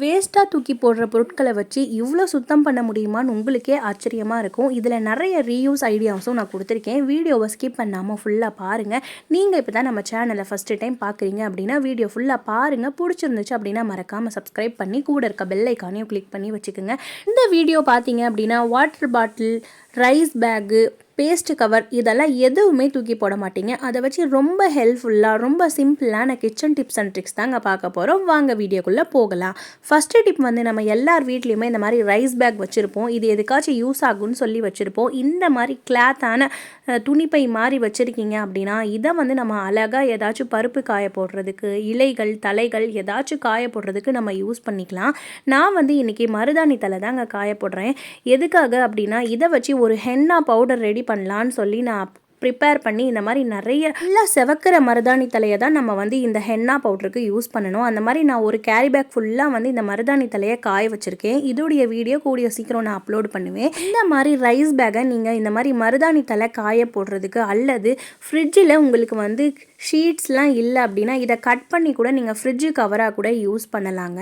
வேஸ்ட்டாக தூக்கி போடுற பொருட்களை வச்சு இவ்வளோ சுத்தம் பண்ண முடியுமான்னு உங்களுக்கே ஆச்சரியமாக இருக்கும். இதில் நிறைய ரீயூஸ் ஐடியாஸும் நான் கொடுத்துருக்கேன். வீடியோவை ஸ்கிப் பண்ணாமல் ஃபுல்லாக பாருங்கள் நீங்கள் இப்போ தான் நம்ம சேனலை ஃபஸ்ட்டு டைம் பார்க்குறீங்க அப்படின்னா வீடியோ ஃபுல்லாக பாருங்கள் பிடிச்சிருந்துச்சு அப்படின்னா மறக்காமல் சப்ஸ்கிரைப் பண்ணி கூட இருக்க பெல்லைக்கானையும் கிளிக் பண்ணி வச்சுக்கோங்க. இந்த வீடியோ பார்த்தீங்க அப்படின்னா water bottle rice bag paste cover இதெல்லாம் எதுவுமே தூக்கி போட மாட்டீங்க. அதை வச்சு ரொம்ப ஹெல்ப்ஃபுல்லாக ரொம்ப சிம்பிளான கிச்சன் டிப்ஸ் அண்ட் ட்ரிக்ஸ் தாங்க பார்க்க போகிறோம் வாங்க வீடியோக்குள்ளே போகலாம். ஃபஸ்ட்டு டிப் வந்து நம்ம எல்லார் வீட்லேயுமே இந்த மாதிரி ரைஸ் பேக் வச்சுருப்போம். இது எதுக்காச்சும் யூஸ் ஆகும்னு சொல்லி வச்சுருப்போம். இந்த மாதிரி கிளாத்தான துணிப்பை மாதிரி வச்சுருக்கீங்க அப்படின்னா இதை வந்து நம்ம அழகாக ஏதாச்சும் பருப்பு காய போடுறதுக்கு இலைகள் தலைகள் ஏதாச்சும் காய போடுறதுக்கு நம்ம யூஸ் பண்ணிக்கலாம். நான் வந்து இன்றைக்கி மருதாணி தலை தாங்க காய போடுறேன். எதுக்காக அப்படின்னா இதை வச்சு ஒரு ஹென்னா பவுடர் ரெடி பண்ணலான்னு சொல்லி நான் ப்ரிப்பேர் பண்ணி இந்த மாதிரி நிறைய நல்லா செவக்கிற மருதாணி தலையை தான் நம்ம வந்து இந்த ஹென்னா பவுடருக்கு யூஸ் பண்ணணும். அந்த மாதிரி நான் ஒரு கேரி பேக் ஃபுல்லாக வந்து இந்த மருதாணி தலையை காய வச்சுருக்கேன். இதோடைய வீடியோ கூடிய சீக்கிரம் நான் அப்லோட் பண்ணுவேன். இந்த மாதிரி ரைஸ் பேக்கை நீங்கள் இந்த மாதிரி மருதாணி தலை காய போடுறதுக்கு அல்லது ஃப்ரிட்ஜில் உங்களுக்கு வந்து ஷீட்ஸ்லாம் இல்லை அப்படின்னா இதை கட் பண்ணி கூட நீங்கள் ஃப்ரிட்ஜு கவராக கூட யூஸ் பண்ணலாங்க.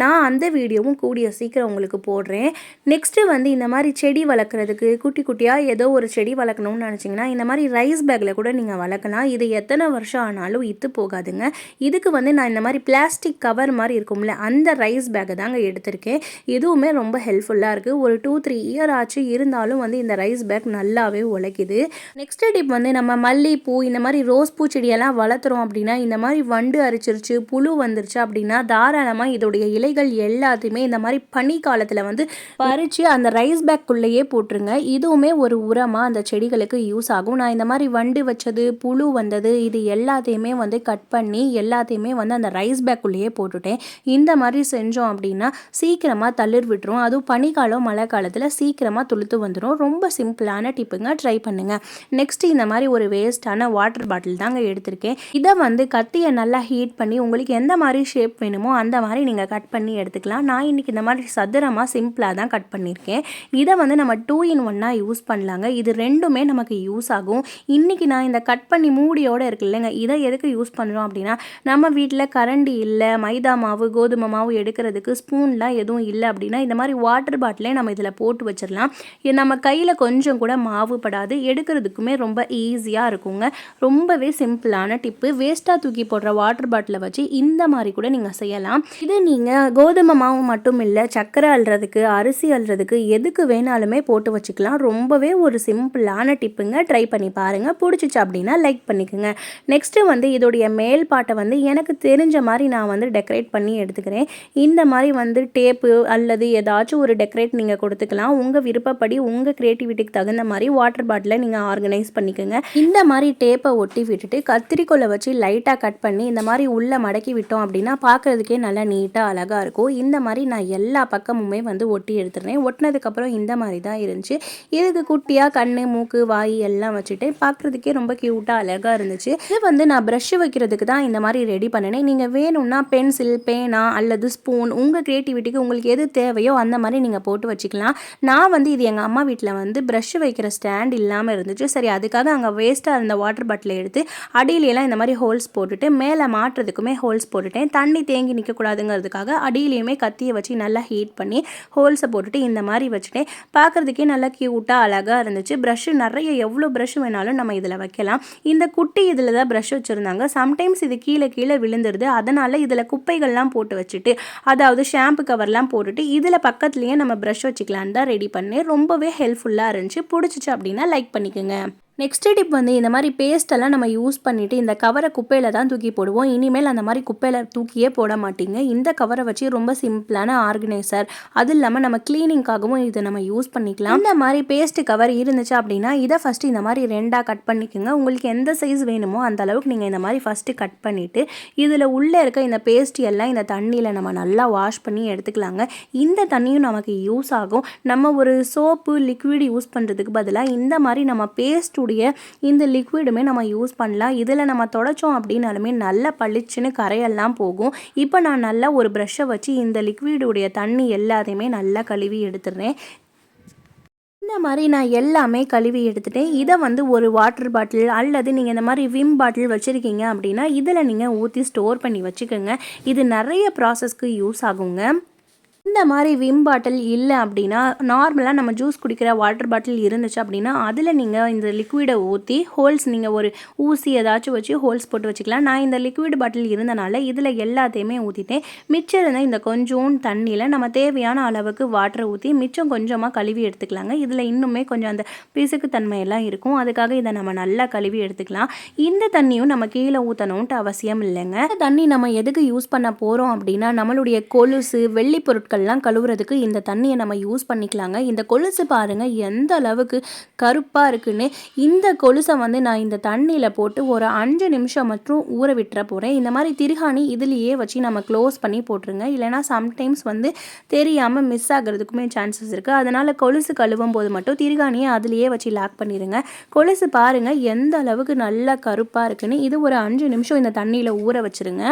நான் அந்த வீடியோவும் கூடிய சீக்கிரம் உங்களுக்கு போடுறேன். நெக்ஸ்ட்டு வந்து இந்த மாதிரி செடி வளர்க்குறதுக்கு குட்டி குட்டியாக ஏதோ ஒரு செடி வளர்க்கணும்னு நினச்சிங்கன்னா இந்த மாதிரி ரைஸ் பேக்கில் கூட நீங்கள் வளர்க்கலாம். இது எத்தனை வருஷம் ஆனாலும் இத்து போகாதுங்க. இதுக்கு வந்து நான் இந்த மாதிரி பிளாஸ்டிக் கவர் மாதிரி இருக்கும்ல அந்த ரைஸ் பேக்கை தாங்க எடுத்திருக்கேன். இதுவுமே ரொம்ப ஹெல்ப்ஃபுல்லாக இருக்குது ஒரு டூ த்ரீ இயர் ஆச்சு இருந்தாலும் வந்து இந்த ரைஸ் பேக் நல்லாவே உழைக்குது. நெக்ஸ்ட் டிப் வந்து நம்ம மல்லிகைப்பூ இந்த மாதிரி ரோஸ் பூ செடியெல்லாம் வளர்த்துறோம் அப்படின்னா இந்த மாதிரி வண்டு அரிச்சிருச்சு புழு வந்துருச்சு அப்படின்னா தாராளமாக இதோடைய இலைகள் எல்லாத்தையுமே இந்த மாதிரி பனி காலத்தில் வந்து பறித்து அந்த ரைஸ் பேக்குள்ளேயே போட்டுருங்க. இதுவுமே ஒரு உரமாக அந்த செடிகளுக்கு யூஸ் ஆகும். நான் இந்த மாதிரி வண்டு வச்சது புழு வந்தது இது எல்லாத்தையுமே வந்து கட் பண்ணி எல்லாத்தையுமே வந்து அந்த ரைஸ் பேக்குள்ளேயே போட்டுட்டேன். இந்த மாதிரி செஞ்சோம் அப்படின்னா சீக்கிரமாக தளிர் விட்டுரும். அதுவும் பனிக்காலம் மழை காலத்தில் சீக்கிரமாக துளுத்து வந்துடும் ரொம்ப சிம்பிளான டிப்புங்க. ட்ரை பண்ணுங்கள் நெக்ஸ்ட் இந்த மாதிரி ஒரு வேஸ்ட்டான வாட்டர் பாட்டில் தாங்க எடுத்திருக்கேன். இதை வந்து கத்தியை நல்லா ஹீட் பண்ணி உங்களுக்கு எந்த மாதிரி ஷேப் வேணுமோ அந்த மாதிரி நீங்கள் கட் பண்ணி எடுத்துக்கலாம். நான் இன்றைக்கி இந்த மாதிரி சதுரமாக சிம்பிளாக தான் கட் பண்ணியிருக்கேன். இதை வந்து நம்ம டூ இன் ஒன்னாக யூஸ் பண்ணலாங்க. இது ரெண்டுமே நமக்கு யூஸ் ஆகும். இன்றைக்கி நான் இந்த கட் பண்ணி மூடியோடு இருக்கு இல்லைங்க. இதை எதுக்கு யூஸ் பண்ணுறோம் அப்படின்னா நம்ம வீட்டில் கரண்டி இல்லை மைதா மாவு கோதுமை மாவு எடுக்கிறதுக்கு ஸ்பூன்லாம் எதுவும் இல்லை அப்படின்னா இந்த மாதிரி வாட்டர் பாட்டிலே நம்ம இதில் போட்டு வச்சிடலாம். இது நம்ம கையில் கொஞ்சம் கூட மாவு படாது. எடுக்கிறதுக்குமே ரொம்ப ஈஸியாக இருக்குங்க. ரொம்பவே சிம்பிளாக சிம்பிளான டிப்பு. வேஸ்ட்டாக தூக்கி போடுற வாட்டர் பாட்டிலை வச்சு இந்த மாதிரி கூட நீங்கள் செய்யலாம். இது நீங்கள் கோதுமை மாவு மட்டும் இல்லை சர்க்கரை அல்றதுக்கு அரிசி அல்றதுக்கு எதுக்கு வேணாலுமே போட்டு வச்சுக்கலாம். ரொம்பவே ஒரு சிம்பிளான டிப்புங்க. ட்ரை பண்ணி பாருங்கள் பிடிச்சிச்சு அப்படின்னா லைக் பண்ணிக்கோங்க. நெக்ஸ்ட்டு வந்து இதோடைய மேல் பாட்டை வந்து எனக்கு தெரிஞ்ச மாதிரி நான் வந்து டெக்கரேட் பண்ணி எடுத்துக்கிறேன். இந்த மாதிரி வந்து டேப்பு அல்லது ஏதாச்சும் ஒரு டெக்கரேட் நீங்கள் கொடுத்துக்கலாம். உங்கள் விருப்பப்படி உங்கள் க்ரியேட்டிவிட்டிக்கு தகுந்த மாதிரி வாட்டர் பாட்டிலை நீங்கள் ஆர்கனைஸ் பண்ணிக்கோங்க. இந்த மாதிரி டேப்பை ஒட்டி விட்டுட்டு கத்திரிக்கோலை வச்சு லைட்டாக கட் பண்ணி இந்த மாதிரி உள்ளே மடக்கி விட்டோம் அப்படின்னா பார்க்குறதுக்கே நல்லா நீட்டாக அழகாக இருக்கும். இந்த மாதிரி நான் எல்லா பக்கமுமே வந்து ஒட்டி எடுத்துருந்தேன். ஒட்டினதுக்கப்புறம் இந்த மாதிரி தான் இருந்துச்சு. இதுக்கு குட்டியாக கண் மூக்கு வாய் எல்லாம் வச்சுட்டு பார்க்குறதுக்கே ரொம்ப க்யூட்டாக அழகாக இருந்துச்சு. இது வந்து நான் ப்ரஷ் வைக்கிறதுக்கு தான் இந்த மாதிரி ரெடி பண்ணினேன். நீங்கள் வேணும்னா பென்சில் பேனா அல்லது ஸ்பூன் உங்கள் க்ரியேட்டிவிட்டிக்கு உங்களுக்கு எது தேவையோ அந்த மாதிரி நீங்கள் போட்டு வச்சுக்கலாம். நான் வந்து இது எங்கள் அம்மா வீட்டில் வந்து ப்ரஷ் வைக்கிற ஸ்டாண்ட் இல்லாமல் இருந்துச்சு. சரி அதுக்காக அங்கே வேஸ்ட்டாக இருந்த வாட்டர் பாட்டிலை எடுத்து அடி அடியிலையெல்லாம் இந்த மாதிரி ஹோல்ஸ் போட்டுட்டு மேலே மாட்டுறதுக்குமே ஹோல்ஸ் போட்டுட்டேன் தண்ணி தேங்கி நிற்கக்கூடாதுங்கிறதுக்காக அடியிலையுமே கத்தியை வச்சு நல்லா ஹீட் பண்ணி ஹோல்ஸை போட்டுட்டு இந்த மாதிரி வச்சுட்டேன் பார்க்குறதுக்கே நல்லா க்யூட்டாக அழகாக இருந்துச்சு. ப்ரஷ்ஷு நிறைய எவ்வளோ ப்ரஷ் வேணாலும் நம்ம இதில் வைக்கலாம். இந்த குட்டி இதில் தான் ப்ரஷ் வச்சுருந்தாங்க. சம்டைம்ஸ் இது கீழே கீழே விழுந்துருது. அதனால் இதில் குப்பைகள்லாம் போட்டு வச்சுட்டு அதாவது ஷாம்பு கவர்லாம் போட்டுட்டு இதில் பக்கத்துலேயே நம்ம ப்ரஷ் வச்சுக்கலான்னு தான் ரெடி பண்ணேன். ரொம்பவே ஹெல்ப்ஃபுல்லாக இருந்துச்சு. பிடிச்சிச்சு அப்படின்னா லைக் பண்ணிக்கோங்க. நெக்ஸ்ட் டிப் வந்து இந்த மாதிரி பேஸ்ட்டெல்லாம் நம்ம யூஸ் பண்ணிவிட்டு இந்த கவரை குப்பையில் தான் தூக்கி போடுவோம். இனிமேல் அந்த மாதிரி குப்பையில் தூக்கியே போட மாட்டீங்க. இந்த கவரை வச்சு ரொம்ப சிம்பிளான ஆர்கனைசர் அது இல்லாமல் நம்ம க்ளீனிங்காகவும் இதை நம்ம யூஸ் பண்ணிக்கலாம். இந்த மாதிரி பேஸ்ட் கவர் இருந்துச்சு அப்படின்னா இதை ஃபஸ்ட்டு இந்த மாதிரி ரெண்டாக கட் பண்ணிக்கோங்க. உங்களுக்கு எந்த சைஸ் வேணுமோ அந்த அளவுக்கு நீங்கள் இந்த மாதிரி ஃபஸ்ட்டு கட் பண்ணிவிட்டு இதில் உள்ளே இருக்க இந்த பேஸ்ட் எல்லாம் இந்த தண்ணியில் நம்ம நல்லா வாஷ் பண்ணி எடுத்துக்கலாங்க. இந்த தண்ணியும் நமக்கு யூஸ் ஆகும். நம்ம ஒரு சோப்பு லிக்விட் யூஸ் பண்ணுறதுக்கு பதிலாக இந்த மாதிரி நம்ம பேஸ்ட் இருக்கக்கூடிய இந்த லிக்விடுமே நம்ம யூஸ் பண்ணலாம். இதில் நம்ம தொடச்சோம் அப்படின்னாலுமே நல்லா பளிச்சுன்னு கரையெல்லாம் போகும். இப்போ நான் நல்லா ஒரு ப்ரஷ்ஷை வச்சு இந்த லிக்விடுடைய தண்ணி எல்லாத்தையுமே நல்லா கழுவி எடுத்துடுறேன். இந்த மாதிரி நான் எல்லாமே கழுவி எடுத்துட்டேன். இதை வந்து ஒரு வாட்டர் பாட்டில் அல்லது நீங்கள் இந்த மாதிரி விம் பாட்டில் வச்சுருக்கீங்க அப்படின்னா இதில் நீங்கள் ஊற்றி ஸ்டோர் பண்ணி வச்சுக்கோங்க. இது நிறைய ப்ராசஸ்க்கு யூஸ் ஆகுங்க. இந்த மாதிரி விம் பாட்டில் இல்லை அப்படின்னா நார்மலாக நம்ம ஜூஸ் குடிக்கிற வாட்டர் பாட்டில் இருந்துச்சு அப்படின்னா அதில் நீங்கள் இந்த லிக்விடை ஊற்றி ஹோல்ஸ் நீங்கள் ஒரு ஊசி ஏதாச்சும் வச்சு ஹோல்ஸ் போட்டு வச்சுக்கலாம். நான் இந்த லிக்விட் பாட்டில் இருந்தனால இதில் எல்லாத்தையுமே ஊற்றிட்டேன் மிச்சம் இருந்த இந்த கொஞ்சோண்டு தண்ணியில் நம்ம தேவையான அளவுக்கு வாட்டரை ஊற்றி மிச்சம் கொஞ்சமாக கழுவி எடுத்துக்கலாங்க. இதில் இன்னுமே கொஞ்சம் அந்த பிசுக்கு தன்மையெல்லாம் இருக்கும். அதுக்காக இதை நம்ம நல்லா கழுவி எடுத்துக்கலாம். இந்த தண்ணியும் நம்ம கீழே ஊற்றணுன்ட்டு அவசியம் இல்லைங்க. இந்த தண்ணி நம்ம எதுக்கு யூஸ் பண்ண போகிறோம் அப்படின்னா நம்மளுடைய கொலுசு வெள்ளி பொருட்கள் பொருட்கள்லாம் கழுவுறதுக்கு இந்த தண்ணியை நம்ம யூஸ் பண்ணிக்கலாங்க. இந்த கொலுசு பாருங்கள் எந்த அளவுக்கு கருப்பாக இருக்குன்னு. இந்த கொலுசை வந்து நான் இந்த தண்ணியில் போட்டு ஒரு அஞ்சு நிமிஷம் மட்டும் ஊற விட்டுற போகிறேன் இந்த மாதிரி திருகாணி இதுலேயே வச்சு நம்ம க்ளோஸ் பண்ணி போட்டுருங்க. இல்லைனா சம்டைம்ஸ் வந்து தெரியாமல் மிஸ் ஆகிறதுக்குமே சான்சஸ் இருக்குது அதனால் கொலுசு கழுவும் போது மட்டும் திருகாணியை அதுலேயே வச்சு லாக் பண்ணிடுங்க கொலுசு பாருங்கள் எந்த அளவுக்கு நல்லா கருப்பாக இருக்குன்னு. இது ஒரு அஞ்சு நிமிஷம் இந்த தண்ணியில் ஊற வச்சுருங்க.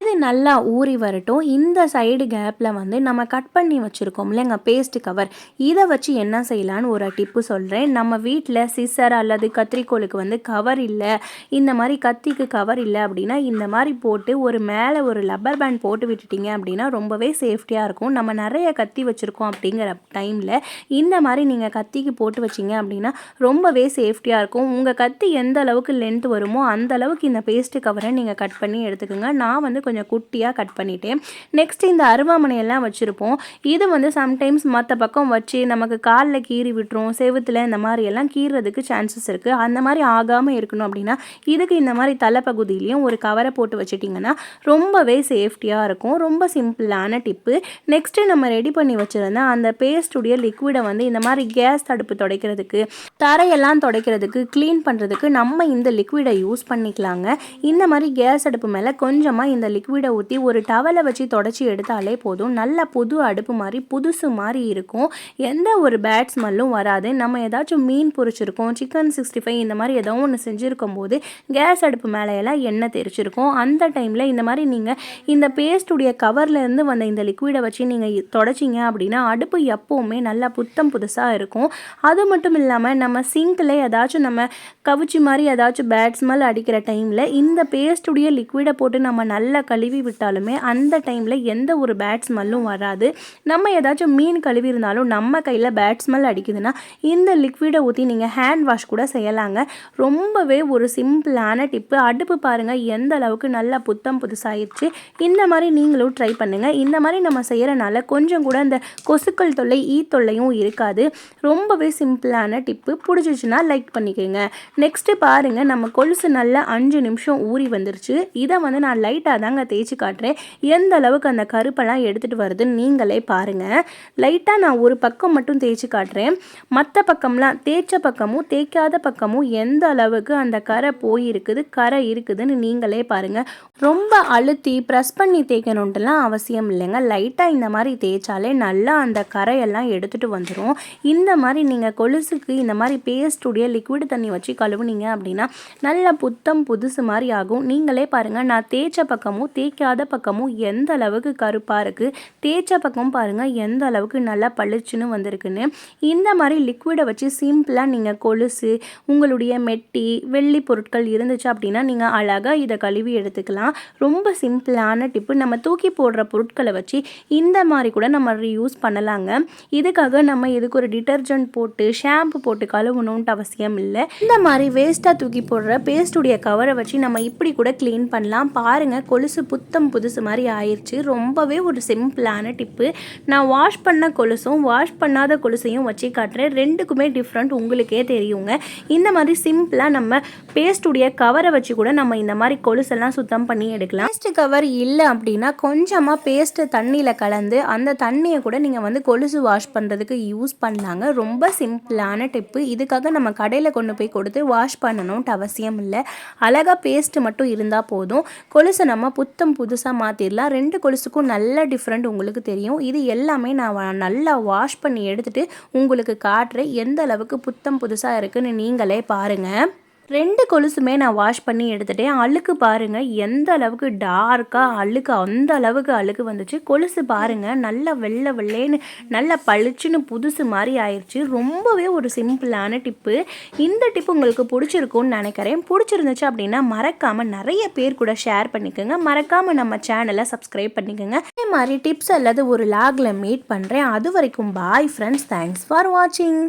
இது நல்லா ஊறி வரட்டும். இந்த சைடு கேப்பில் வந்து நம்ம கட் பண்ணி வச்சுருக்கோம் இல்லைங்க பேஸ்ட் கவர் இதை வச்சு என்ன செய்யலான்னு ஒரு டிப்பு சொல்கிறேன் நம்ம வீட்டில் சிசர் அல்லது கத்திரிக்கோளுக்கு வந்து கவர் இல்லை இந்த மாதிரி கத்திக்கு கவர் இல்லை அப்படின்னா இந்த மாதிரி போட்டு ஒரு மேலே ஒரு லப்பர் பேண்ட் போட்டு விட்டுட்டிங்க அப்படின்னா ரொம்பவே சேஃப்டியாக இருக்கும். நம்ம நிறைய கத்தி வச்சுருக்கோம் அப்படிங்கிற டைமில் இந்த மாதிரி நீங்கள் கத்திக்கு போட்டு வச்சிங்க அப்படின்னா ரொம்பவே சேஃப்டியாக இருக்கும். உங்கள் கத்தி எந்த அளவுக்கு லென்த் வருமோ அந்த அளவுக்கு இந்த பேஸ்ட்டு கவரை நீங்கள் கட் பண்ணி எடுத்துக்கோங்க. நான் வந்து கொஞ்சம் குட்டியாக கட் பண்ணிவிட்டேன் நெக்ஸ்ட் இந்த அருவாமனையெல்லாம் வச்சுருப்போம். இது வந்து சம்டைம்ஸ் மற்ற பக்கம் வச்சு நமக்கு காலில் கீறி விட்டுரும் செவத்தில் இந்த மாதிரி எல்லாம் கீறதுக்கு சான்சஸ் இருக்குது அந்த மாதிரி ஆகாமல் இருக்கணும் அப்படின்னா இதுக்கு இந்த மாதிரி தலைப்பகுதியிலையும் ஒரு கவரை போட்டு வச்சுட்டிங்கன்னா ரொம்பவே சேஃப்டியாக இருக்கும். ரொம்ப சிம்பிளான டிப்பு நெக்ஸ்ட்டு நம்ம ரெடி பண்ணி வச்சுருந்தா அந்த பேஸ்டுடைய லிக்விடை வந்து இந்த மாதிரி கேஸ் தடுப்பு துடைக்கிறதுக்கு தரையெல்லாம் துடைக்கிறதுக்கு க்ளீன் பண்ணுறதுக்கு நம்ம இந்த லிக்விடை யூஸ் பண்ணிக்கலாங்க. இந்த மாதிரி கேஸ் அடுப்பு மேலே கொஞ்சமாக இந்த லிக்விடை ஊற்றி ஒரு டவலை வச்சு தொடச்சி எடுத்தாலே போதும். நல்ல புது அடுப்பு மாதிரி புதுசு மாதிரி இருக்கும். எந்த ஒரு பேட் ஸ்மெல்லும் வராது. நம்ம ஏதாச்சும் மீன் பொரிச்சிருக்கோம் சிக்கன் சிக்ஸ்டி ஃபைவ் இந்த மாதிரி ஏதோ ஒன்று செஞ்சுருக்கும் போது கேஸ் அடுப்பு மேலேயெல்லாம் எண்ணெய் தெரிச்சிருக்கும் அந்த டைமில் இந்த மாதிரி நீங்கள் இந்த பேஸ்டுடைய கவர்லேருந்து வந்த இந்த லிக்விடை வச்சு நீங்கள் தொடச்சிங்க அப்படின்னா அடுப்பு எப்போவுமே நல்லா புத்தம் புதுசாக இருக்கும். அது மட்டும் இல்லாமல் நம்ம சிங்கில் ஏதாச்சும் நம்ம கவிச்சி மாதிரி ஏதாச்சும் பேட் ஸ்மெல் அடிக்கிற டைமில் இந்த பேஸ்டுடைய லிக்விடை போட்டு நம்ம நல்லா கழுவி விட்டாலுமே அந்த டைமில் எந்த ஒரு பேட் ஸ்மெல்லும் வராது. நம்ம ஏதாச்சும் மீன் கழுவி இருந்தாலும் நம்ம கையில் பேட் ஸ்மெல் அடிக்குதுன்னா இந்த லிக்விடை ஊற்றி நீங்கள் ஹேண்ட் வாஷ் கூட செய்யலாங்க. ரொம்பவே ஒரு சிம்பிளான டிப்பு அடுப்பு பாருங்கள் எந்த அளவுக்கு நல்லா புத்தம் புதுசாகிடுச்சு இந்த மாதிரி நீங்களும் ட்ரை பண்ணுங்கள் இந்த மாதிரி நம்ம செய்கிறனால கொஞ்சம் கூட இந்த கொசுக்கள் தொல்லை ஈ தொல்லையும் இருக்காது. ரொம்பவே சிம்பிளான டிப்பு பிடிச்சிச்சுன்னா லைக் பண்ணிக்கோங்க. நெக்ஸ்ட்டு பாருங்கள் நம்ம கொலுசு நல்லா அஞ்சு நிமிஷம் ஊறி வந்துருச்சு. இதை வந்து நான் லைட்டாக தாங்க தேய்ச்சி காட்டுறேன். எந்த அளவுக்கு அந்த கருப்பெல்லாம் எடுத்துகிட்டு வருதுன்னு நீங்களே பாருங்கள் லைட்டாக நான் ஒரு பக்கம் மட்டும் தேய்ச்சி காட்டுறேன். மற்ற பக்கம்லாம் தேய்ச்ச பக்கமும் தேய்க்காத பக்கமும் எந்த அளவுக்கு அந்த கரை போயிருக்குது கரை இருக்குதுன்னு நீங்களே பாருங்கள் ரொம்ப அழுத்தி ப்ரெஸ் பண்ணி தேய்க்கணுன்ட்டுலாம் அவசியம் இல்லைங்க. லைட்டாக இந்த மாதிரி தேய்ச்சாலே நல்லா அந்த கரையெல்லாம் எடுத்துகிட்டு வந்துடும் இந்த மாதிரி நீங்கள் கொலுசுக்கு இந்த மாதிரி பேஸ்டுடைய லிக்விட் தண்ணி வச்சு கழுவுனீங்க அப்படின்னா நல்லா புத்தம் புதுசு மாதிரி ஆகும். நீங்களே பாருங்கள் நான் தேய்ச்ச பக்கமும் தேய்க்காத பக்கமும் எந்த அளவுக்கு கருப்பாக இருக்குது தேய்ச்ச பக்கம் பாருங்கள் எந்த அளவுக்கு நல்லா பளிச்சுன்னு வந்திருக்குன்னு. இந்த மாதிரி லிக்விடை வச்சு சிம்பிளாக நீங்கள் கொலுசு உங்களுடைய மெட்டி வெள்ளி பொருட்கள் இருந்துச்சு அப்படின்னா நீங்கள் அழகாக இதை கழுவி எடுத்துக்கலாம். ரொம்ப சிம்பிளான டிப்பு நம்ம தூக்கி போடுற பொருட்களை வச்சு இந்த மாதிரி கூட நம்ம யூஸ் பண்ணலாங்க. இதுக்காக நம்ம இதுக்கு ஒரு டிட்டர்ஜென்ட் போட்டு ஷாம்பு போட்டு கழுவணுன்ட்டு அவசியம் இல்லை. இந்த மாதிரி வேஸ்ட்டாக தூக்கி போடுற பேஸ்டுடைய கவரை வச்சு நம்ம இப்படி கூட க்ளீன் பண்ணலாம். பாருங்கள் கொலுசு புத்தம் புதுசு மாதிரி ஆயிடுச்சு ரொம்பவே ஒரு சிம்பிளான டிப்பு. நான் வாஷ் பண்ண கொலுசும் வாஷ் பண்ணாத கொலுசையும் வச்சு காட்டுறேன். ரெண்டுக்குமே டிஃப்ரெண்ட் உங்களுக்கே தெரியுங்க. இந்த மாதிரி சிம்பிளாக நம்ம பேஸ்டுடைய கவரை வச்சு கூட நம்ம இந்த மாதிரி கொலுசெல்லாம் சுத்தம் பண்ணி எடுக்கலாம். பேஸ்ட் கவர் இல்லை அப்படின்னா கொஞ்சமாக பேஸ்ட்டு தண்ணியில் கலந்து அந்த தண்ணியை கூட நீங்கள் வந்து கொலுசு வாஷ் பண்ணுறதுக்கு யூஸ் பண்ணலாங்க ரொம்ப சிம்பிளான டிப்பு. இதுக்காக நம்ம கடையில் கொண்டு போய் கொடுத்து வாஷ் பண்ணணும்ட்டு அவசியம் இல்லை. அழகாக பேஸ்ட்டு மட்டும் இருந்தால் போதும். கொலுசை நம்ம புத்தம் புதுசாக மாற்றிடலாம் ரெண்டு கொலுசுக்கும் நல்ல டிஃப்ரெண்ட் உங்களுக்கு தெரியும். இது எல்லாமே நான் நல்லா வாஷ் பண்ணி எடுத்துகிட்டு உங்களுக்கு காட்டுறேன். எந்த அளவுக்கு புத்தம் புதுசாக இருக்குன்னு நீங்களே பாருங்கள் ரெண்டு கொலுசுமே நான் வாஷ் பண்ணி எடுத்துட்டேன். அழுக்கு பாருங்கள் எந்த அளவுக்கு டார்க்காக அழுக்கு அந்த அளவுக்கு அழுக்கு வந்துச்சு. கொலுசு பாருங்கள் நல்லா வெள்ளை வெள்ளேன்னு நல்லா பளிச்சுன்னு புதுசு மாதிரி ஆயிடுச்சு ரொம்பவே ஒரு சிம்பிளான டிப்பு. இந்த டிப்பு உங்களுக்கு பிடிச்சிருக்கும்னு நினைக்கிறேன். பிடிச்சிருந்துச்சு அப்படின்னா மறக்காமல் நிறைய பேர் கூட ஷேர் பண்ணிக்கோங்க. மறக்காமல் நம்ம சேனலை சப்ஸ்கிரைப் பண்ணிக்கோங்க. இதே மாதிரி டிப்ஸ் அல்லது ஒரு லாகில் மீட் பண்ணுறேன் அது வரைக்கும் பாய் ஃப்ரெண்ட்ஸ் தேங்க்ஸ் ஃபார் வாட்சிங்